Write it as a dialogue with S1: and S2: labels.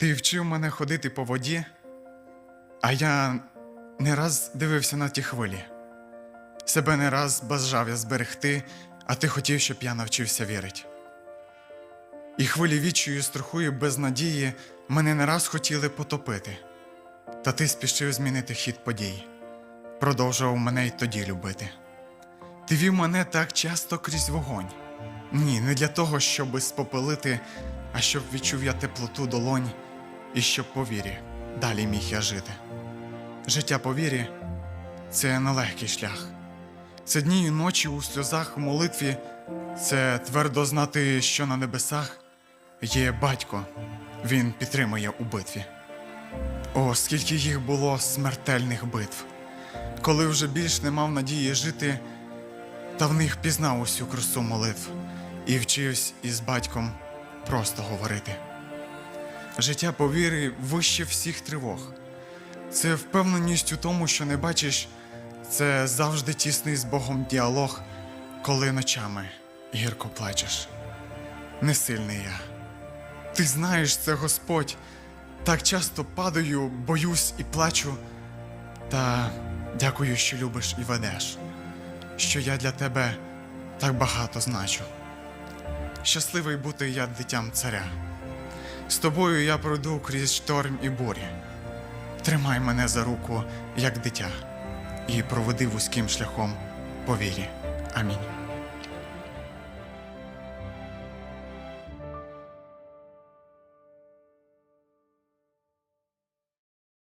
S1: Ти вчив мене ходити по воді, а я не раз дивився на ті хвилі. Себе не раз бажав я зберегти, а ти хотів, щоб я навчився вірити. І хвилі відчую страху без надії мене не раз хотіли потопити. Та ти спішив змінити хід подій, продовжував мене й тоді любити. Ти вів мене так часто крізь вогонь. Ні, не для того, щоби спопелити, а щоб відчув я теплоту долонь, і щоб по вірі далі міг я жити. Життя по вірі це нелегкий шлях. Це дні і ночі у сльозах у молитві, це твердо знати, що на небесах є батько, він підтримує у битві. О, скільки їх було смертельних битв, коли вже більш не мав надії жити, та в них пізнав усю красу молитв і вчився із батьком просто говорити. Життя по вірі вище всіх тривог. Це впевненість у тому, що не бачиш, це завжди тісний з Богом діалог, коли ночами гірко плачеш. Не сильний я. Ти знаєш, це Господь. Так часто падаю, боюсь і плачу. Та дякую, що любиш і ведеш, що я для тебе так багато значу. Щасливий бути я дитям царя. З тобою я пройду крізь шторм і бурі. Тримай мене за руку, як дитя, і проведи вузьким шляхом по вірі. Амінь.